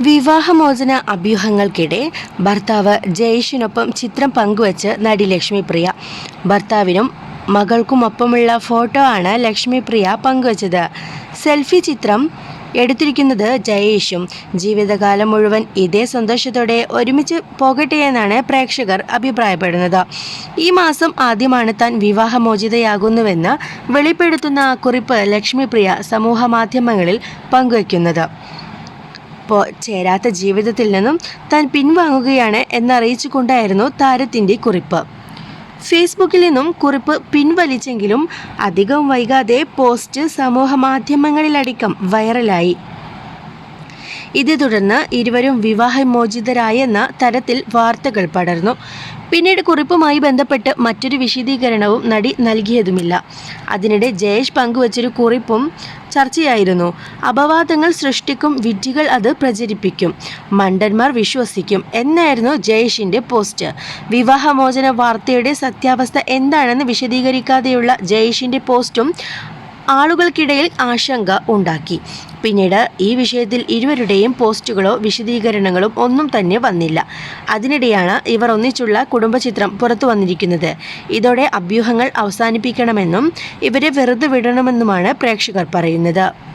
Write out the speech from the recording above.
വിവാഹമോചന അഭ്യൂഹങ്ങൾക്കിടെ ഭർത്താവ് ജയേഷിനൊപ്പം ചിത്രം പങ്കുവച്ച് നടി ലക്ഷ്മിപ്രിയ. ഭർത്താവിനും മകൾക്കുമൊപ്പമുള്ള ഫോട്ടോ ആണ് ലക്ഷ്മിപ്രിയ പങ്കുവച്ചത്. സെൽഫി ചിത്രം എടുത്തിരിക്കുന്നത് ജയേഷും. ജീവിതകാലം മുഴുവൻ ഇതേ സന്തോഷത്തോടെ ഒരുമിച്ച് പോകട്ടെ എന്നാണ് പ്രേക്ഷകർ അഭിപ്രായപ്പെടുന്നത്. ഈ മാസം ആദ്യമാണ് താൻ വിവാഹമോചിതയാകുന്നുവെന്ന് വെളിപ്പെടുത്തുന്ന കുറിപ്പ് ലക്ഷ്മിപ്രിയ സമൂഹ മാധ്യമങ്ങളിൽ പങ്കുവയ്ക്കുന്നത്. ഇപ്പോൾ ചേരാത്ത ജീവിതത്തിൽ നിന്നും താൻ പിൻവാങ്ങുകയാണ് എന്നറിയിച്ചുകൊണ്ടായിരുന്നു താരത്തിന്റെ കുറിപ്പ്. ഫേസ്ബുക്കിൽ നിന്നും കുറിപ്പ് പിൻവലിച്ചെങ്കിലും അധികം വൈകാതെ പോസ്റ്റ് സമൂഹ മാധ്യമങ്ങളിലടക്കം വൈറലായി. ഇതേ തുടർന്ന് ഇരുവരും വിവാഹമോചിതരായെന്ന തരത്തിൽ വാർത്തകൾ പടർന്നു. പിന്നീട് കുറിപ്പുമായി ബന്ധപ്പെട്ട് മറ്റൊരു വിശദീകരണവും നടി നൽകിയതുമില്ല. അതിനിടെ ജയേഷ് പങ്കുവച്ചൊരു കുറിപ്പും ചർച്ചയായിരുന്നു. അപവാദങ്ങൾ സൃഷ്ടിക്കും വിഡ്ഢികൾ അത് പ്രചരിപ്പിക്കും മണ്ടന്മാർ വിശ്വസിക്കും എന്നായിരുന്നു ജയേഷിന്റെ പോസ്റ്റ്. വിവാഹമോചന വാർത്തയുടെ സത്യാവസ്ഥ എന്താണെന്ന് വിശദീകരിക്കാതെയുള്ള ജയേഷിന്റെ പോസ്റ്റും ആളുകൾക്കിടയിൽ ആശങ്ക ഉണ്ടാക്കി. പിന്നീട് ഈ വിഷയത്തിൽ ഇരുവരുടെയും പോസ്റ്റുകളോ വിശദീകരണങ്ങളും ഒന്നും തന്നെ വന്നില്ല. അതിനിടെയാണ് ഇവർ ഒന്നിച്ചുള്ള കുടുംബചിത്രം പുറത്തു വന്നിരിക്കുന്നത്. ഇതോടെ അഭ്യൂഹങ്ങൾ അവസാനിപ്പിക്കണമെന്നും ഇവരെ വെറുതെ വിടണമെന്നുമാണ് പ്രേക്ഷകർ പറയുന്നത്.